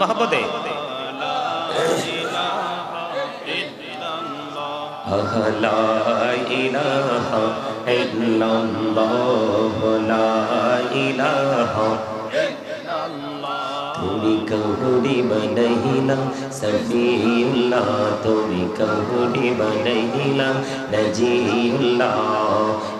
মহব্বতে লা ইলাহা ইল্লাল্লাহ লা ইলাহা। তুমি কহুরি বনহিলা সফিউল্লাহ। তুমি কহুরি বনহিলা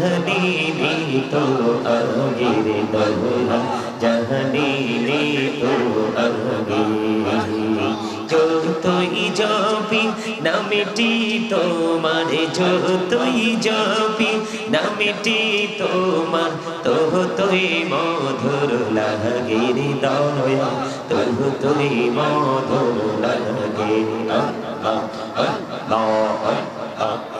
जहनी तो अगिर दहरा जहनी तो अगिर যতই জপি নামেটি তোমার যতই জপি নামেটি তোমার তোহ তুই মধুর লাগে দয়া তোহ তুই মধুর লাগে আল্লাহ আল্লাহ আল্লাহ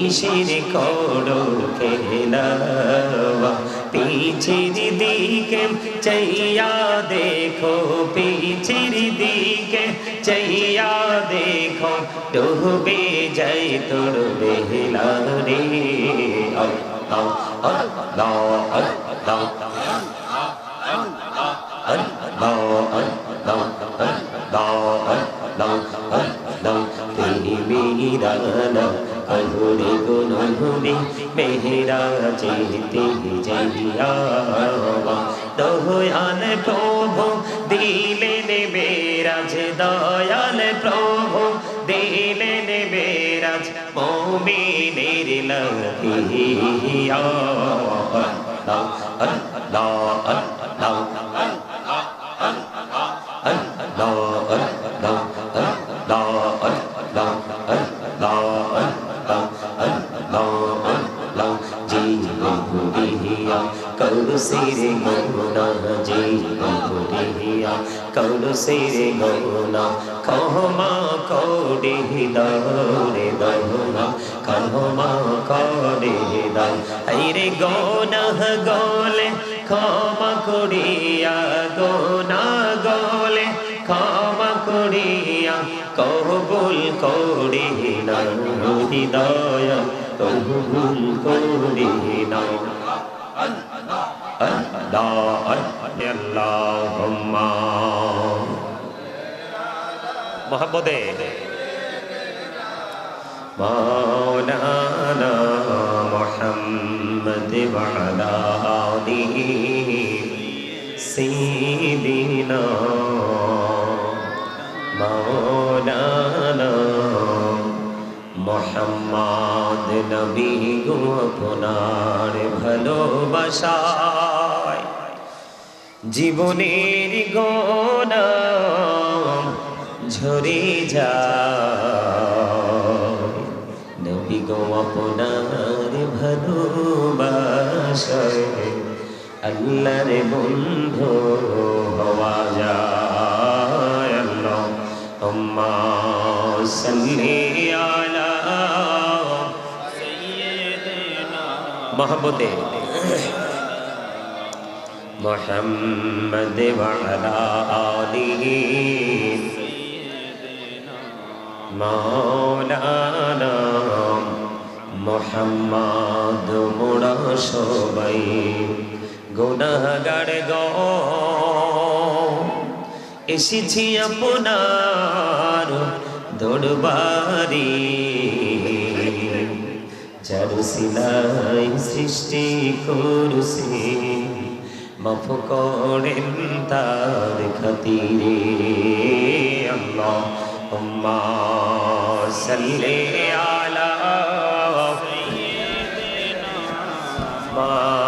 কিসের করো খেলাবা পিছির দিকে চাইয়া দেখো পিছির দিকে চাইয়া দেখো ডুবে যাই তোর বেহলা রে আল্লাহ আল্লাহ আল্লাহ কহুরে গুনহুরে মেহরা যেতে যাইয়া দয়াল প্রভু দিলে নেবে রাজ দয়াল প্রভু দিলে নেবে রাজ মোমিনের লাগিয়া আল্লাহ আল্লাহ জি গৌরিয়া কৌর সিরে গৌনা কহমা কৌড়ি দৌরে দৌনা কহমা কৌড়ি দৌ রে গৌনা গৌলে, ক্ষমা করিয়া গোনা গলে, ক্ষমা করিয়া কবুল করি না হৃদয় কবুল না আল্লাহুম্মা মোহাম্মদে مولانا محمد وعلى آله سيدنا مولانا মোহাম্মদ নবী গো আপনার ভালোবাসায় জীবনের গোনা ঝরে যায়। নবী গো আপনার ভালোবাসায় আল্লাহর বন্ধু হওয়া যায়। আল্লাহ আম্মা محمد وعلى آله مولانا মোহাম্মদ মোড়া সবাই গুনাগার গ এসেছি আপনার দরবারি যার সিলাই সৃষ্টি করছে মাফ করেন তার খাতিরে আল্লাহ হুম্মা সাল্লি আলা মাওলানা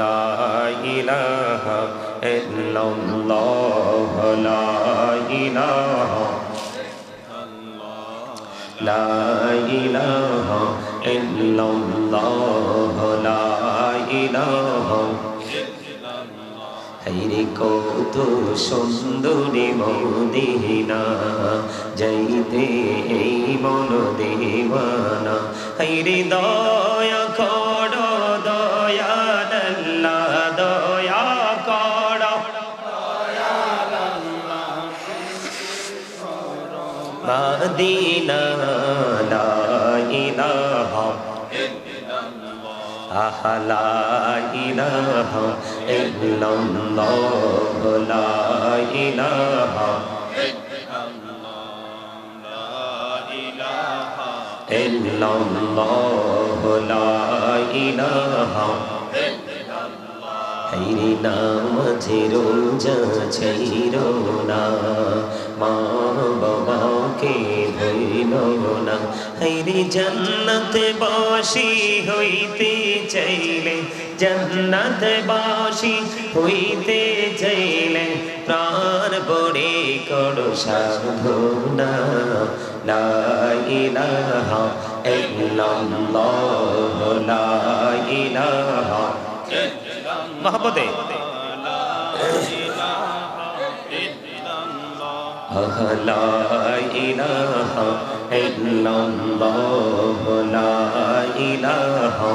লা ইলাহা ইল্লাল্লাহ লা ইলাহা লা ইলাহা ইল্লাল্লাহ লা ইলাহা হাইরে কত সুন্দরী মদিনা, যাইতে এই মন দেবানা হাইরে দয়া কর দয়া দল্লা দয়া কর। মদিনা লা ইলাহা আহ লা ইলাহা ইল্লাল্লাহ লা ইলাহা ইল্লাল্লাহ লা ইলাহা হাইরে নামাজে রোজা ছাইর না মা বাবাকে ভইল না হাইরে জান্নাতে বাসি হইতে চাইলে জান্নাতে বাসি হইতে চাইলে প্রাণ পড়ে করো সাধনা। লা ইলাহা ইল্লাল্লাহ লা ইলাহা মহব্বতে। লা ইলাহা ইল্লাল্লাহ লা ইলাহা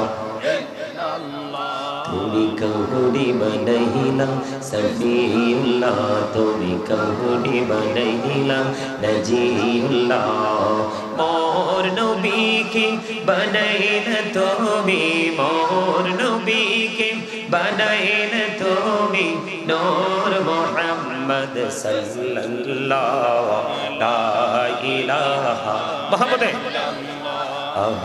তুমি কহুরি বনহিলা সফিউল্লাহ তুমি কহুরি বনহিলা নজিউল্লাহ। মোর নবীকে বনাইল তুমি, মোর নবীকে বনাইল তুমি, নূর মোহাম্মদ সাল্লাল্লাহ লা ইলাহা মোহাম্মদে আহ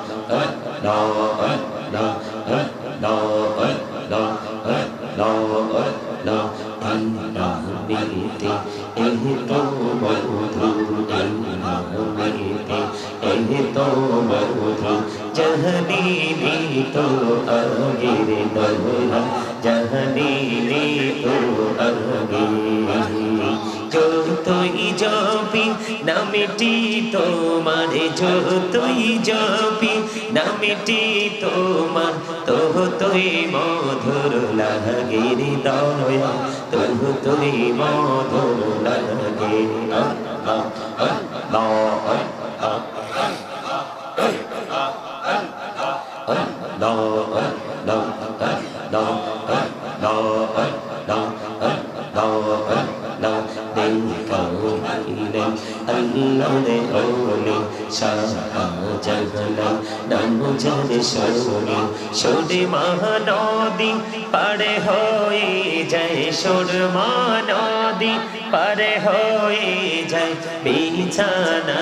जहनी नी तो अगिर दहरा जहनी नी तो अगिर যতই জপি নামিটি তোমার যতই জপি নামিটি তোমার তোহ তুই মধুর লাগে দয়া তোহ তুই মধুর লাগে আল্লাহ আল্লাহ সরে মহানদী পারে হয়ে যায় সোর মানদী পারে হয়ে যায় বিছানা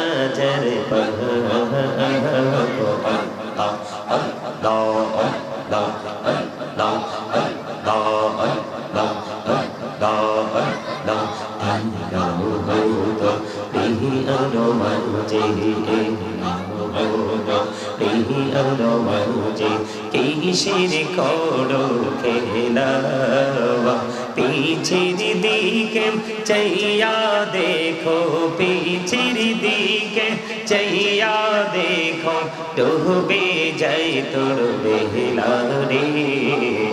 জর কিসের করো খেলাবা পিছের দিকে চাইয়া দেখো, পিছের দিকে চাইয়া দেখো, ডুবে যাই তোর বেহলা রে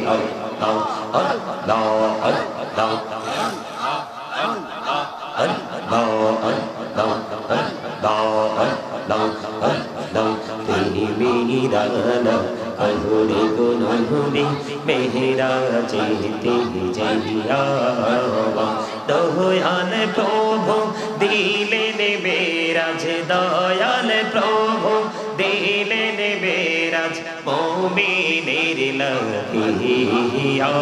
আল্লাহ আল্লাহ আল্লাহ পাগলা আহুরে গো নহরে মেহেরা যেতে যাইয়া দয়াল প্রভু, দিলেন বেরাজ দয়াল প্রভু, দিলেন বেরাজ মমিনের লহিয়া।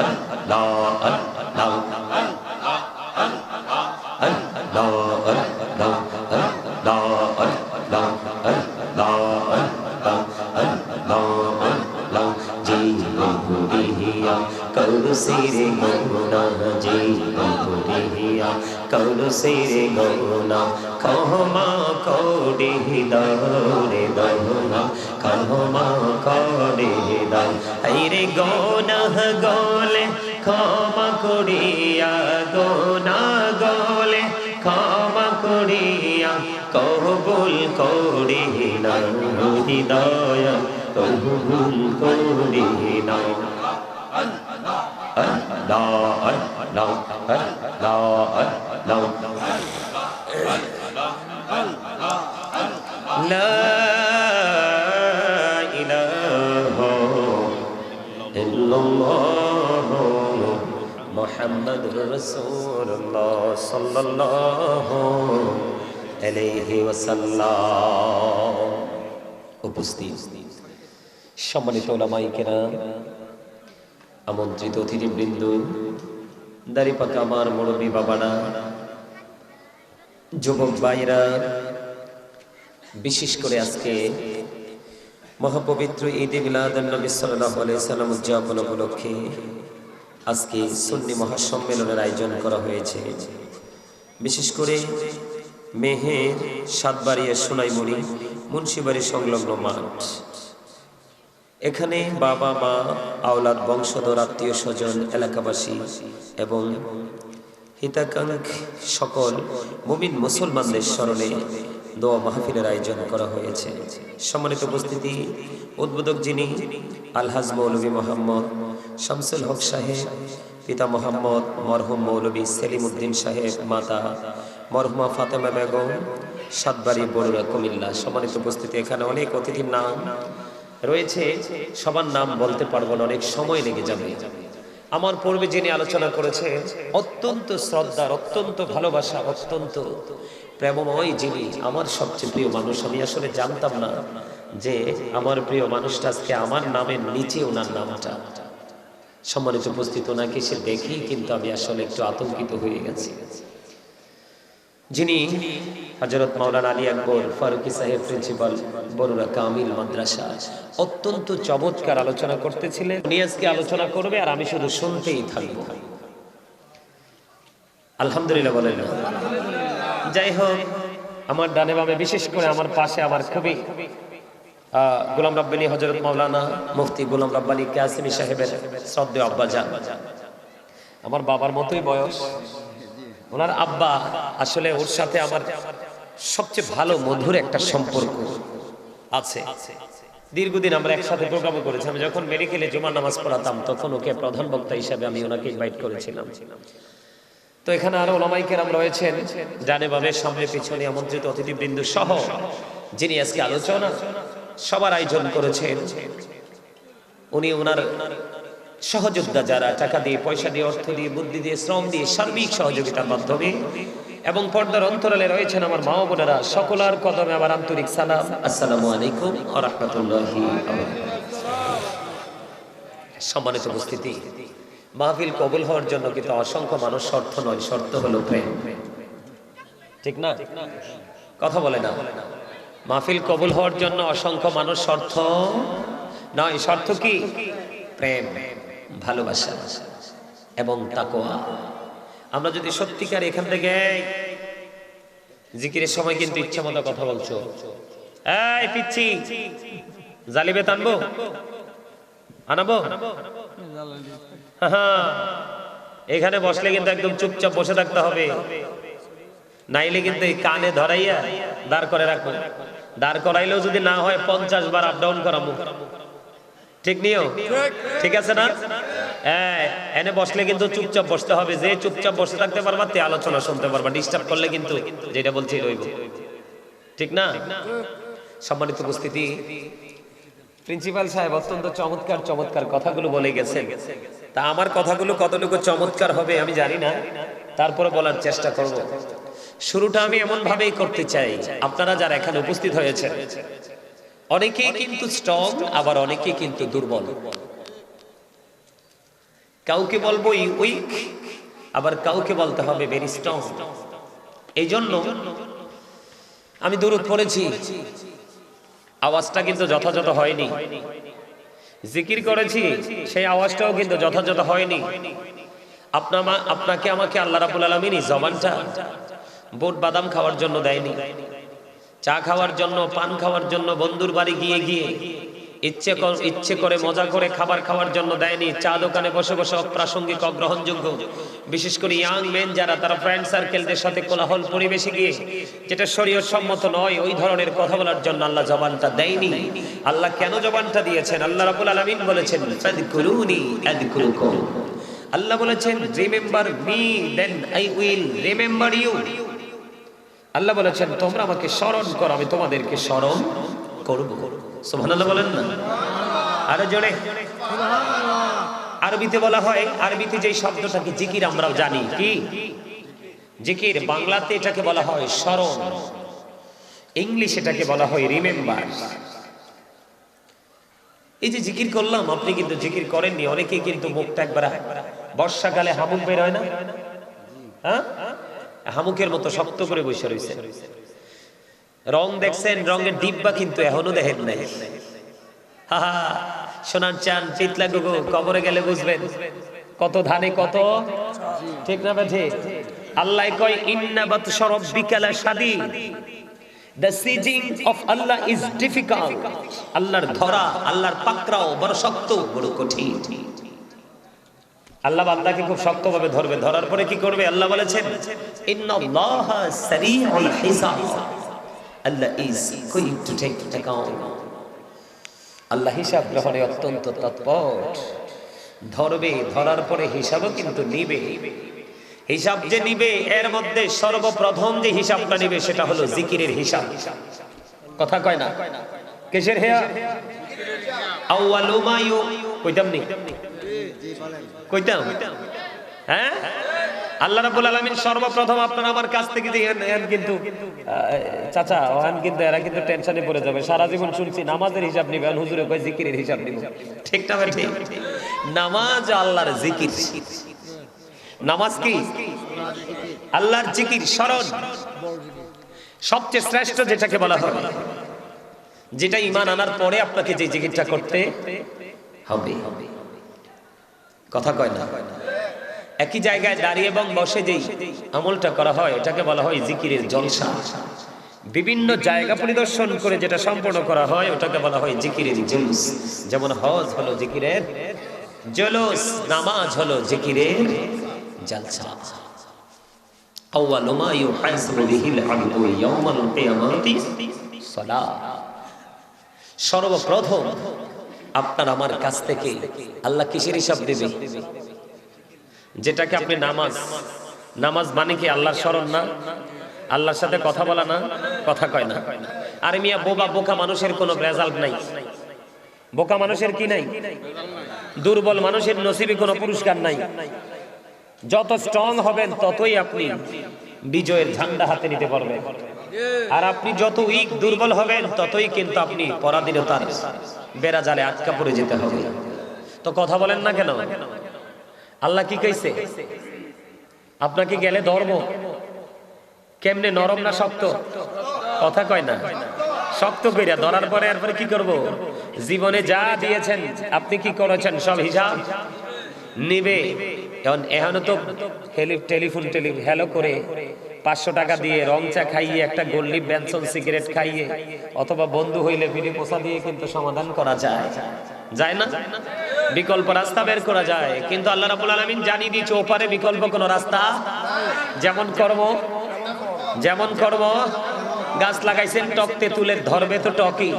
আল্লাহ সিরে গৌনা জি গৌরিয়া কৌরু সিরে গৌনা কহমা কৌড়ি দৌরে দৌনা কহমা কৌড়ি দৌ হাইরে গৌনা গৌলে, ক্ষমা করিয়া, গোনা গলে, ক্ষমা করিয়া। কবুল করি না হৃদয় কবুল করি না উপস্থিত সম্মানিত আমন্ত্রিত অতিথিবৃন্দ, দাড়ি পাকা আমার মুরব্বী বাবারা, যুবক ভাইরা, বিশেষ করে আজকে মহাপবিত্র ঈদে মিলাদ নবী সাল্লাল্লাহু আলাইহি সাল্লাম উদযাপন উপলক্ষে আজকে সুন্নি মহাসম্মেলনের আয়োজন করা হয়েছে। বিশেষ করে মেহের, সাতবাড়িয়া, সোনাইমুড়ি, মুন্সিবাড়ি সংলগ্ন মাঠ। এখানে বাবা, মা, আওলাদ, বংশধর, আত্মীয় স্বজন, এলাকাবাসী এবং সকল মুমিন মুসলমানদের স্মরণে দোয়া মাহফিলের আয়োজন করা হয়েছে। সম্মানিত উপস্থিতি, উদ্বোধক যিনি আলহাজ মৌলভী মোহাম্মদ শামসুল হক সাহেব, পিতা মোহাম্মদ মরহুম মৌলভী সেলিম উদ্দিন সাহেব, মাতা মরহুমা ফাতেমা বেগম, সাতবাড়ি বড়ুরা কুমিল্লা। সম্মানিত উপস্থিতি, এখানে অনেক অতিথির নাম। রয়েছে, সবার নাম বলতে পারব না, অনেক সময় লেগে যাবে। আমার পূর্বে যিনি আলোচনা করেছে অত্যন্ত শ্রদ্ধার, অত্যন্ত ভালোবাসা, অত্যন্ত প্রেমময় যিনি আমার সবচেয়ে প্রিয় মানুষ, আমি আসলে জানতাম না যে আমার প্রিয় মানুষটা আজকে আমার নামের নিচে ওনার নামটা। সম্মানিত উপস্থিত, ওনাকে সে দেখেই কিন্তু আমি আসলে একটু আতঙ্কিত হয়ে গেছি। যিনি হজরত মাওলানা আলী আকবর ফারুকি সাহেব প্রিন্সিপাল বড়ুরা কামিল মাদ্রাসা অত্যন্ত চমৎকার আলোচনা করতেছিলেন। উনি আজকে আলোচনা করবে আর আমি শুধু শুনতেই থাকব। আলহামদুলিল্লাহ বলেন। যাই হোক, আমার ডানে বামে বিশেষ করে আমার পাশে আমার খুবই গোলাম রাব্বানি হজরত মাওলানা মুফতি গোলাম রাব্বানি কাসিমি সাহেবের শ্রদ্ধেয় আব্বা যান আমার বাবার মতোই বয়স। ওনার আব্বা আসলে ওর সাথে আমার সবচেয়ে ভালো মধুর একটা সম্পর্ক আছে। দীর্ঘদিন আমরা একসাথে প্রোগ্রাম করেছি। আমি যখন মেডিকেলে জুমার নামাজ পড়াতাম, তখন ওকে প্রধান বক্তা হিসাবে আমি ওনাকে ইনভাইট করেছিলাম। তো এখানে আরও ওলামাই কেরাম রয়েছেন, ডানে বামে, সামনে পিছনে আমন্ত্রিত অতিথিবৃন্দ সহ যিনি আজকে আলোচনা সবার আয়োজন করেছেন, উনি ওনার সহযোদ্ধা যারা, টাকা দিয়ে, পয়সা দিয়ে, অর্থ দিয়ে, বুদ্ধি দিয়ে, শ্রম দিয়ে, সার্বিক সহযোগিতার মাধ্যমে এবং পর্দার অন্তরালে রয়েছেন আমার মা বোনেরা। সকলার কদমে আমার আন্তরিক সালাম। আসসালামু আলাইকুম রহমতুল্লাহি সম্মানিত উপস্থিতি, মাহফিল কবুল হওয়ার জন্য কিন্তু অসংখ্য মানুষ শর্ত নয়, শর্ত হলো প্রেম। ঠিক না? কথা বলে না। মাহফিল কবুল হওয়ার জন্য অসংখ্য মানুষ শর্ত নয়, শর্ত কি? প্রেম, ভালোবাসা এবং তাকোয়া আমরা যদি সত্যিকার এখান থেকে জিকিরের সময় কিন্তু ইচ্ছা মতো কথা বলছো। এই পিচ্ছি জালিবে টানবো? আনাবো? হ্যাঁ, এখানে বসলে কিন্তু একদম চুপচাপ বসে থাকতে হবে। নাইলে কিন্তু এই কানে ধরাইয়া দাঁড় করে রাখব। দাঁড় করাইলেও যদি না হয় পঞ্চাশ বার আপ ডাউন করাবো। ঠিক নিও ঠিক আছে না? হ্যাঁ এনে বসলে কিন্তু চুপচাপ বসতে হবে। যে চুপচাপ বসে থাকতে পারবা, তে আলোচনা শুনতে পারবা। ডিস্টার্ব করলে কিন্তু যেটা বলছি রইব। ঠিক না? সম্মানিত উপস্থিতি, প্রিন্সিপাল সাহেব অত্যন্ত চমৎকার চমৎকার কথাগুলো বলে গেছেন। তা আমার কথাগুলো কতটুকু চমৎকার হবে আমি জানি না। তারপরে বলার চেষ্টা করব। শুরুটা আমি এমন ভাবেই করতে চাই। আপনারা যারা এখানে উপস্থিত হয়েছেন, অনেকেই কিন্তু স্ট্রং আবার অনেকেই কিন্তু দুর্বল। কাউকে বলব উইক আবার কাউকে বলতে হবে ভেরি স্ট্রং এই জন্য আমি দূরত পড়েছি। আওয়াজটা কিন্তু যথাযথ হয়নি। জিকির করেছি, সেই আওয়াজটাও কিন্তু যথাযথ হয়নি। আপনা আপনাকে, আমাকে আল্লাহ রাবুল আলমিনই জবানটা বোট বাদাম খাওয়ার জন্য দেয়নি। চা খাওয়ার জন্য, পান খাওয়ার জন্য বন্ধুর বাড়ি গিয়ে গিয়ে ইচ্ছে কর- ইচ্ছে করে মজা করে খাবার খাওয়ার জন্য দেয়নি। চা দোকানে বসে বসে অপ্রাসঙ্গিক অগ্রহণযোগ্য। বিশেষ করে ইয়াং মেন যারা তারা ফ্রেন্ড সার্কেলদের সাথে কোলাহল পরিবেশে গিয়ে, যেটা শরীয়ত সম্মত নয়, ওই ধরনের কথা বলার জন্য আল্লাহ জবানটা দেয়নি। আল্লাহ কেন জবানটা দিয়েছেন? আল্লাহ রাবুল আলমিন বলেছেন আল্লাহ বলেছেন remember me then I will remember you Allah বলেছেন, তোমরা আমাকে স্মরণ করো, আমি তোমাদেরকে স্মরণ করব। সুবহানাল্লাহ বলেন না? জোরে। আরবিতে বলা হয়, আরবিতে যে শব্দটাকে জিকির আমরাও জানি, কি? জিকির বাংলাতে এটাকে বলা হয় স্মরণ। ইংলিশ এটাকে বলা হয় রিমেম্বার। এই যে জিকির করলাম, আপনি কিন্তু জিকির করেননি, অনেকেই কিন্তু মুখটা একবার বর্ষাকালে হামুক বের হয় না? হ্যাঁ? হামুকের মতো শক্ত করে বসে রয়েছে। রং দেখছেন, রঙের ডিব্বা কিন্তু এখনও দেখেন নাই। হা সোনার চান পিতলা গুগু কবরে গেলে বুঝবেন। কত ধানে কত? ঠিক না বেঠে? আল্লাহ কয়, ইন্না বাত সরব্বিকালা শাদি The sieging of Allah is difficult. আল্লাহর ধরা, আল্লাহর পাকড়াও বড় শক্ত, বড় কঠিন। আল্লাহ বান্দাকে খুব শক্তভাবে ধরবে। ধরার পরে কি করবে? আল্লাহ বলেছেন, ইন্নাল্লাহা সারিউল হিসাব। Allah is going to take account Allah হিসাব গ্রহণে অত্যন্ত তৎপর। ধরবে ধরার পরে হিসাবও কিন্তু নিবে। হিসাব যে নিবে এর মধ্যে সর্বপ্রথম যে হিসাবটা নিবে সেটা হলো জিকিরের হিসাব। কথা কয় না? কিসের হেয়া? আউয়ালু মা ইউ কইতাম নি? কইতাম? হ্যাঁ? আল্লাহ রাব্বুল আলামিন সর্বপ্রথম আপনার আমার কাছ থেকে কিন্তু চাচা, ওহান কিন্তু, এরা কিন্তু টেনশনে পড়ে যাবে। সারা জীবন শুনছি, নামাজের হিসাব নিবে হুজুরে কয় জিকিরের হিসাব নিব। ঠিক ঠিক? নামাজ আল্লাহর জিকির। নামাজ কি? আল্লাহর জিকির, স্মরণ। সবচেয়ে শ্রেষ্ঠ যেটাকে বলা হয়, যেটা ইমান আনার পরে আপনাকে যে জিকিরটা করতে হবে। কথা কয় না? একই জায়গায় দাঁড়িয়ে এবং বসে যেই আমলটা করা হয়, এটাকে বলা হয় জিকিরের জলসা। বিভিন্ন জায়গা পরিদর্শন করে যেটা সম্পন্ন করা হয়, ওটাকে বলা হয় জিকিরের জুলুস। যেমন হজ হলো জিকিরের, জলুস, নামাজ হলো জিকিরের জালসা। সালাহ সর্বপ্রথম আপনার আমার কাছ থেকে আল্লাহ কিসের হিসাব দেবে? যেটাকে আপনি নামাজ নামাজ মানে কি আল্লাহর স্মরণ না? আল্লাহর সাথে কথা বলা না? কথা কয় না। আরে মিয়া, বোবা, বোকা মানুষের কোনো রেজাল্ট নাই। বোকা মানুষের কি নাই? দুর্বল মানুষের নসিবে কোনো পুরস্কার নাই। যত স্ট্রং হবেন, ততই আপনি বিজয়ের ঝান্ডা হাতে নিতে পারবেন। আর আপনি যত উইক দুর্বল হবেন, ততই কিন্তু আপনি পরাধীনতার বেড়া জালে আটকা পড়ে যেতে হবে। তো কথা বলেন না কেন? আল্লাহ কি কইছে? আপনাকে গেলে ধর্ম? কেমনে নরম না শক্ত? কথা কয় না। শক্ত কইরা ধরার পরে এরপরে কি করব? জীবনে যা দিয়েছেন, আপনি কি করেছেন? সব হিসাব নিবে। এখন এখনও তো টেলিফোন টেলিফোন টেলি হ্যালো করে পাঁচশো টাকা দিয়ে রং চা খাইয়ে একটা গোল্ডি বেনসন সিগারেট খাইয়ে অথবা বন্ধু হইলে বিড়ি পোষা দিয়ে কিন্তু সমাধান করা যায়। যায় না? বিকল্প রাস্তা বের করা যায়। কিন্তু আল্লাহ রাবুল আলমিন জানিয়ে দিয়েছে, ওপারে বিকল্প কোনো রাস্তা যেমন কর্ম যেমন কর্ম গাছ লাগাইছেন টক তেঁতুলের ধরবে তো টকই।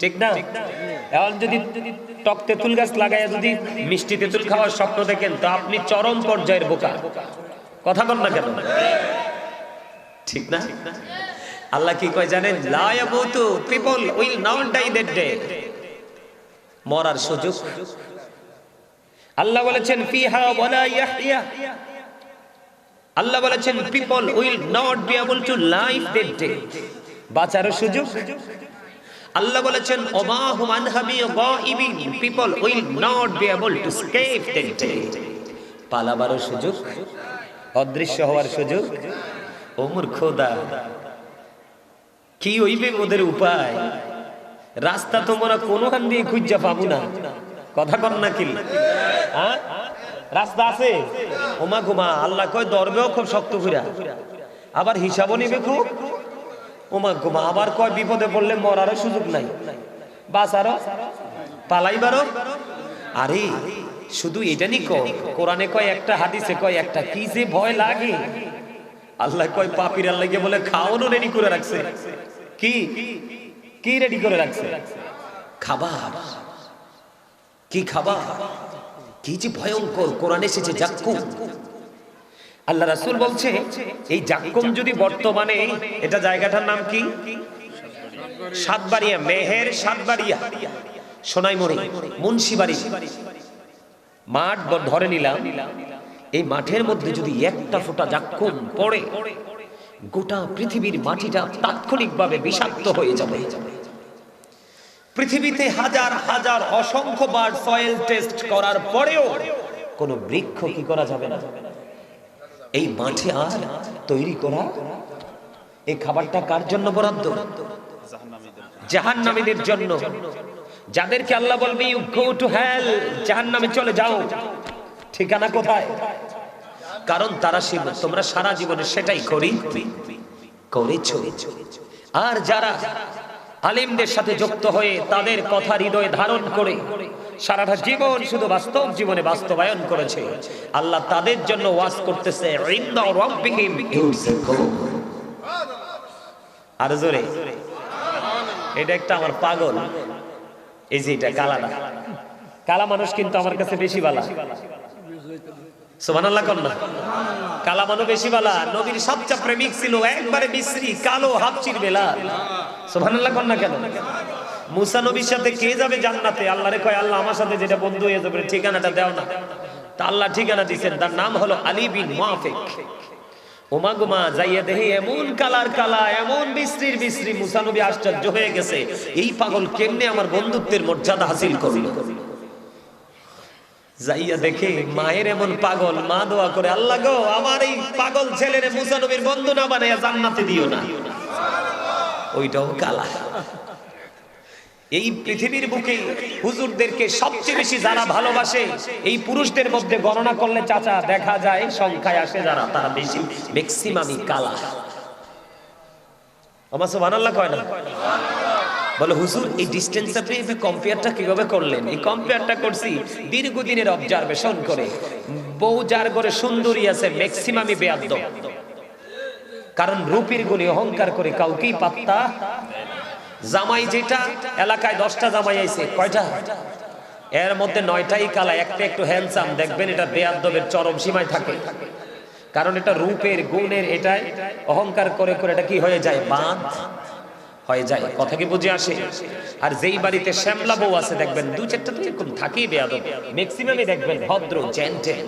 ঠিক না? এখন যদি টক তেঁতুল গাছ লাগাই যদি মিষ্টি তেঁতুল খাওয়ার স্বপ্ন দেখেন, তো আপনি চরম পর্যায়ের বোকা। কথা বল না কেন? ঠিক না? আল্লাহ কি কয় জানেন? লায়াবুতু people will not die that day. মরার সুযোগ। আল্লাহ বলেছেন, ফিহা ওয়ালা ইয়াহইয়া। আল্লাহ বলেছেন, people will not be able to live that day. বাঁচারও সুযোগ। আল্লাহ বলেছেন, ওমা হুম আনহাবি গাইবিন। People will not be able to escape that day. পালাবারও সুযোগ। অদৃশ্য হওয়ার সুযোগ। ও মূর্খদা কি হইবে ওদের উপায়? রাস্তা তোমরা কোনখান দিয়ে খুঁজা পাবো না। কথা কর না কি? হ্যাঁ? রাস্তা আছে? ওমা ঘুমা, আল্লাহ কয় দরবেও খুব শক্ত কইরা। আবার হিসাবও নিবে খুব? ওমা ঘুমা, আবার কয় বিপদে পড়লে মরারও সুযোগ নাই। বাস বাঁচারও পালাইবারও আরে, শুধু এটা নি কোরআনে কয় একটা, হাদিসে কয় একটা, কি যে ভয় লাগে। আল্লাহ কয়, পাপির আল্লাহ বলে, খাওয়ানো রেডি করে রাখছে। কি? কি রেডি করে রাখছে? খাবার। কি খাবার? কি যে ভয়ঙ্কর, কোরআন এসেছে জাক্কুম। আল্লাহ রাসূল বলছে, এই জাক্কুম যদি বর্তমানে, এটা জায়গাটার নাম কি? সাতবাড়িয়া, মেহের সাতবাড়িয়া। সোনাইমুড়ি, মুন্সিবাড়ি। মাঠ ধরে নিলাম এই মাঠের মধ্যে যদি একটা ফোঁটা জাক্কুম পড়ে, গোটা পৃথিবীর মাটিটা তাৎক্ষণিকভাবে বিষাক্ত হয়ে যাবে। পৃথিবীতে হাজার হাজার অসংখ্যবার সয়েল টেস্ট করার পরেও কোনো বৃক্ষ কি করা যাবে না? এই মাঠে আর তৈরি করা এই খাবারটা কার জন্য বরাদ্দ? জাহান্নামীদের জন্য। যাদেরকে আল্লাহ বলবে ইউ গো টু হেল জাহান্নামে চলে যাও। ঠিকানা কোথায়? কারণ তারা সে তোমরা সারা জীবনে সেটাই করি। করেছ। আর যারা আলিমদের সাথে যুক্ত হয়ে তাদের কথা হৃদয়ে ধারণ করে সারাটা জীবন শুধু বাস্তব জীবনে বাস্তবায়ন করেছে, আল্লাহ তাদের জন্য ওয়াজ করতেছে। আর জোরে। এটা একটা আমার পাগল। এই যে এটা কালাটা কালা মানুষ কিন্তু আমার কাছে বেশি বালা। ঠিকানাটা দাও না। তা আল্লাহ ঠিকানা তার নাম হলো আলী বিন ওমা যাইয়া দেহে এমন কালার কালা, এমন বিশ্রীর বিশ্রী মুসা নবী আশ্চর্য হয়ে গেছে। এই পাগল কেমনে আমার বন্ধুত্বের মর্যাদা হাসিল করল? যাইয়া দেখে মায়ের এমন পাগল, মা দোয়া করে, আল্লাহ গো, আমার এই পাগল ছেলের মুসা নবীর বন্ধু না বানাইয়া জান্নাতে দিও না। ওইটাও কালা। এই পৃথিবীর বুকে হুজুরদেরকে সবচেয়ে বেশি যারা ভালোবাসে, এই পুরুষদের মধ্যে গণনা করলে চাচা দেখা যায়, সংখ্যায় আসে যারা, তারা বেশি ম্যাক্সিমামই কালা। আমার আল্লাহ কয় না? বলে, হুজুর, এই ডিস্টেন্স আপনি কম্পেয়ারটা কীভাবে করলেন? এই কম্পেয়ারটা করছি, দীর্ঘদিনের অবজারভেশন করে। বউ যার ঘরে সুন্দরী আছে ম্যাক্সিমামই বেয়াদ্দ। কারণ রূপীর গুণে অহংকার করে কাউকেই পাত্তা জামাই যেটা, এলাকায় দশটা জামাই আইছে কয়টা? এর মধ্যে নয়টাই কালা, একটা একটু হ্যান্ডসাম দেখবেন এটা বেয়াদ্দবের চরম সীমায় থাকে। কারণ এটা রূপের, গুণের, এটাই অহংকার করে করে এটা কি হয়ে যায়? বাঁধ। হয়ে যায়, কথা কি বুঝে আসে? আর যেই বাড়িতে শ্যামলা বউ আছে, দেখবেন দু চারটা তো এরকম থাকেই বেয়াদব। ম্যাক্সিমামই দেখবেন ভদ্র জেন্টেল